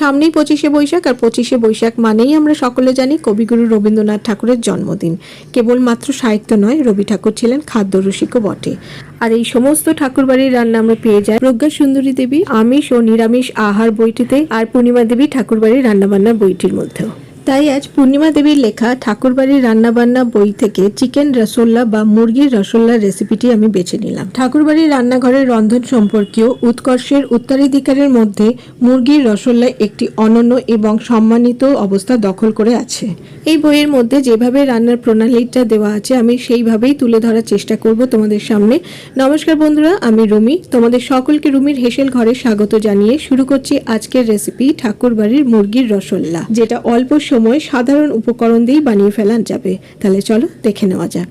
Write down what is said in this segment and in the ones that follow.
সামনেই পঁচিশে বৈশাখ, আর পঁচিশে বৈশাখ মানেই আমরা সকলে জানি কবিগুরু রবীন্দ্রনাথ ঠাকুরের জন্মদিন। কেবলমাত্র সাহিত্য নয়, রবি ঠাকুর ছিলেন খাদ্য রসিকও বটে। আর এই সমস্ত ঠাকুরবাড়ির রান্না আমরা পেয়ে যাই প্রজ্ঞা সুন্দরী দেবী আমিষ ও নিরামিষ আহার বইটিতে, আর পূর্ণিমা দেবী ঠাকুরবাড়ির রান্নাবান্নার বইটির মধ্যেও। তাই আজ পূর্ণিমা দেবীর লেখা ঠাকুরবাড়ির রান্নাবান্না বই থেকে চিকেন রসোল্লা বা মুরগির রসোল্লার রেসিপিটি আমি বেছে নিলাম। ঠাকুরবাড়ির রান্নাঘরের রন্ধন সম্পর্কীয় উৎকর্ষের উত্তরাধিকারের মধ্যে মুরগির রসোল্লা একটি অনন্য এবং সম্মানিত অবস্থা দখল করে আছে। এই বইয়ের মধ্যে যেভাবে রান্নার প্রণালীটা দেওয়া আছে, আমি সেইভাবেই তুলে ধরার চেষ্টা করব তোমাদের সামনে। নমস্কার বন্ধুরা, আমি রুমি। তোমাদের সকলকে রুমির হেসেল ঘরে স্বাগত জানিয়ে শুরু করছি আজকের রেসিপি ঠাকুরবাড়ির মুরগির রসোল্লা, যেটা অল্প সময় সাধারণ উপকরণ দিয়েই বানিয়ে ফেলা যাবে। তাহলে চলো দেখে নেওয়া যাক।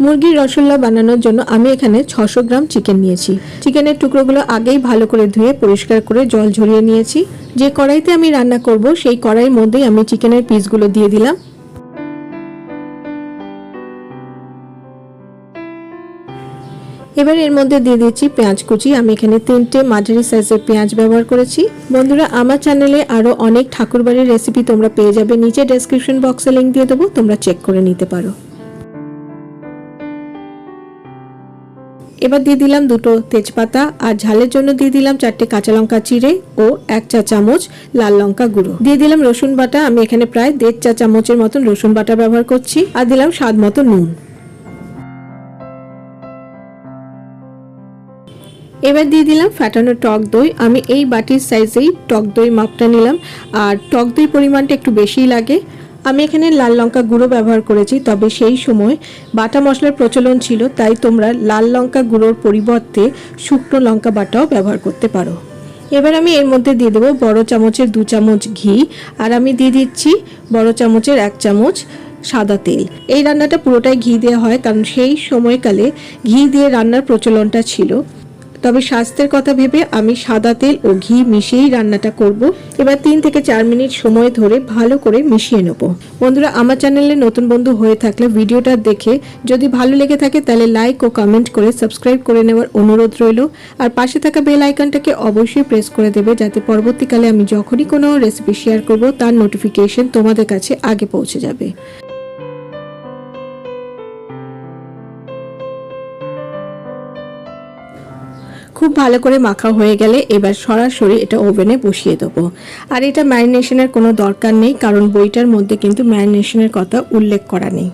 মুরগির রসগোল্লা বানানোর জন্য আমি এখানে ছশো গ্রাম চিকেন নিয়েছি। চিকেনের টুকরোগুলো আগেই ভালো করে ধুয়ে পরিষ্কার করে জল ঝরিয়ে নিয়েছি। যে কড়াইতে আমি রান্না করব, সেই কড়াইয়ের মধ্যেই আমি চিকেনের পিসগুলো দিয়ে দিলাম। এবার এর মধ্যে দিয়ে দিচ্ছি পেঁয়াজ কুচি। আমি এখানে তিনটে মাঝারি সাইজের পেঁয়াজ ব্যবহার করেছি। বন্ধুরা, আমার চ্যানেলে আরও অনেক ঠাকুরবাড়ির রেসিপি তোমরা পেয়ে যাবে। নিচে ডেসক্রিপশন বক্সে লিঙ্ক দিয়ে দেবো, তোমরা চেক করে নিতে পারো। এবার দিয়ে দিলাম দুটো তেজপাতা, আর ঝালের জন্য দিয়ে দিলাম চারটে কাঁচা লঙ্কা চিড়ে ও এক চা চামচ লাল লঙ্কা গুঁড়ো। দিয়ে দিলাম রসুন বাটা। আমি এখানে প্রায় দেড় চা চামচের মতন রসুন বাটা ব্যবহার করছি, আর দিলাম স্বাদ মতো নুন। এবার দিয়ে দিলাম ফ্যাটানো টক দই। আমি এই বাটির সাইজেই টক দই মাপটা নিলাম। আর টক দই পরিমাণটা একটু বেশিই লাগে। আমি এখানে লাল লঙ্কা গুঁড়ো ব্যবহার করেছি, তবে সেই সময় বাটা মশলার প্রচলন ছিল, তাই তোমরা লাল লঙ্কা গুঁড়োর পরিবর্তে শুকনো লঙ্কা বাটাও ব্যবহার করতে পারো। এবার আমি এর মধ্যে দিয়ে দেবো বড় চামচের দু চামচ ঘি, আর আমি দিয়ে দিচ্ছি বড় চামচের এক চামচ সাদা তেল। এই রান্নাটা পুরোটাই ঘি দেওয়া হয়, কারণ সেই সময়কালে ঘি দিয়ে রান্নার প্রচলনটা ছিল। তবে স্বাস্থ্যের কথা ভেবে আমি সাদা তেল ও ঘি মিশিয়েই রান্নাটা করব। এবার তিন থেকে চার মিনিট সময় ধরে ভালো করে মিশিয়ে নেব। বন্ধুরা, আমার চ্যানেলে নতুন বন্ধু হয়ে থাকলে ভিডিওটা দেখে যদি ভালো লেগে থাকে তাহলে লাইক ও কমেন্ট করে সাবস্ক্রাইব করে নেওয়ার অনুরোধ রইল। আর পাশে থাকা বেল আইকনটাকে অবশ্যই প্রেস করে দেবে যাতে পরবর্তীকালে আমি যখনই কোনো রেসিপি শেয়ার করব তার নোটিফিকেশন তোমাদের কাছে আগে পৌঁছে যাবে। খুব ভালো করে মাখা হয়ে গেলে এবার সরাসরি এটা ওভেনে বসিয়ে দেবো। আর এটা ম্যারিনেশনের কোনো দরকার নেই, কারণ বইটার মধ্যে কিন্তু ম্যারিনেশনের কথা উল্লেখ করা নেই।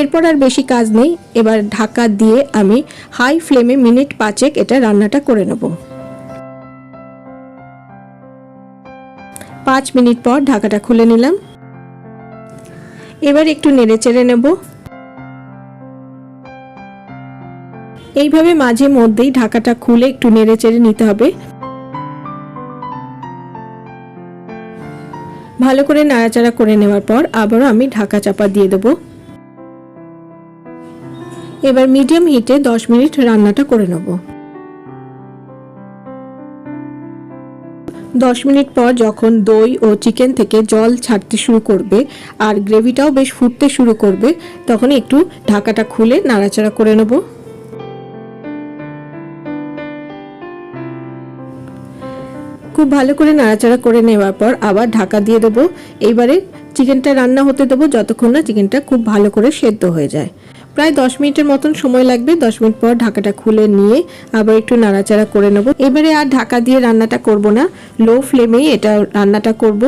এরপর আর বেশি কাজ নেই, এবার ঢাকা দিয়ে আমি হাই ফ্লেমে মিনিট পাঁচেক এটা রান্নাটা করে নেব। পাঁচ মিনিট পর ঢাকাটা খুলে নিলাম। এবার একটু নেড়ে চেড়ে নেব। এইভাবে মাঝে মধ্যেই ঢাকাটা খুলে একটু নেড়ে চেড়ে নিতে হবে। ভালো করে নাড়াচাড়া করে নেওয়ার পর আবারও আমি ঢাকা চাপা দিয়ে দেবো। এবার মিডিয়াম হিটে দশ মিনিট রান্নাটা করে নেব। দশ মিনিট পর যখন দই ও চিকেন থেকে জল ছাড়তে শুরু করবে আর গ্রেভিটাও বেশ ফুটতে শুরু করবে তখন একটু ঢাকাটা খুলে নাড়াচাড়া করে নেব। খুব ভালো করে নাড়াচাড়া করে নেওয়ার পর আবার ঢাকা দিয়ে দেবো। এইবারে চিকেনটা রান্না হতে দেবো যতক্ষণ না চিকেনটা খুব ভালো করে সেদ্ধ হয়ে যায়। প্রায় দশ মিনিটের মতন সময় লাগবে। দশ মিনিট পর ঢাকাটা খুলে নিয়ে আবার একটু নাড়াচাড়া করে নেব। এবারে আর ঢাকা দিয়ে রান্নাটা করব না। লো ফ্লেমেই এটা রান্নাটা করব।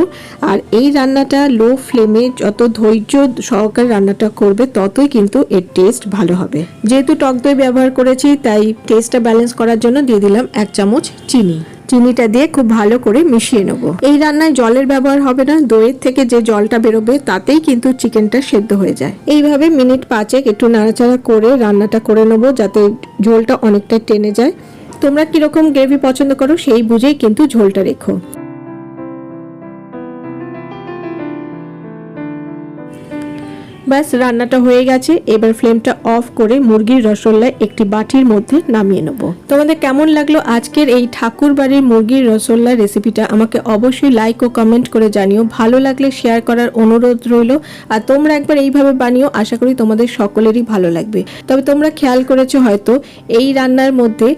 আর এই রান্নাটা লো ফ্লেমে যত ধৈর্য সহকারে রান্নাটা করবে ততই কিন্তু এর টেস্ট ভালো হবে। যেহেতু টক দই ব্যবহার করেছি, তাই টেস্টটা ব্যালেন্স করার জন্য দিয়ে দিলাম এক চামচ চিনি। চিনিটা দিয়ে খুব ভালো করে মিশিয়ে নেব। এই রান্নায় জলের ব্যবহার হবে না, দইয়ের থেকে যে জলটা বেরোবে তাতেই কিন্তু চিকেনটা সেদ্ধ হয়ে যায়। এইভাবে মিনিট পাঁচেক একটু নাড়াচাড়া করে রান্নাটা করে নেব যাতে ঝোলটা অনেকটা টেনে যায়। তোমরা কীরকম গ্রেভি পছন্দ করো সেই বুঝেই কিন্তু ঝোলটা রেখো। ব্যাস, রান্নাটা হয়ে গেছে। এবার ফ্লেমটা অফ করে মুরগির রসগোল্লা একটি বাটির মধ্যে নামিয়ে নেব। তোমাদের কেমন লাগল আজকের এই ঠাকুর বাড়ির মুরগির রসগোল্লা রেসিপিটা? আমাকে অবশ্যই লাইক ও কমেন্ট করে জানিও। ভালো লাগলে শেয়ার করার অনুরোধ রইল। আর তোমরা একবার এইভাবে বানিও, আশা করি তোমাদের সকলেরই ভালো লাগবে। তবে তোমরা খেয়াল করেছ হয়তো, এই রান্নার মধ্যে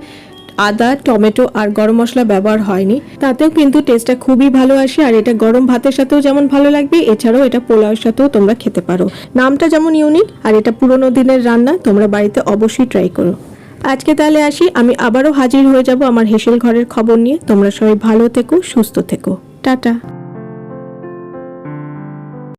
আদা, টমেটো আর গরম মশলা ব্যবহার হয়নি। তাতেও কিন্তু টেস্টটা খুবই ভালো আসে আর এটা গরম ভাতের সাথেও যেমন ভালো লাগবে, এছাড়াও এটা পোলাওয়ের সাথেও তোমরা খেতে পারো। নামটা যেমন ইউনিক আর এটা পুরোনো দিনের রান্না, তোমরা বাড়িতে অবশ্যই ট্রাই করো। আজকে তাহলে আসি, আমি আবারও হাজির হয়ে যাব আমার হেসেল ঘরের খবর নিয়ে। তোমরা সবাই ভালো থেকো, সুস্থ থেকো। টাটা।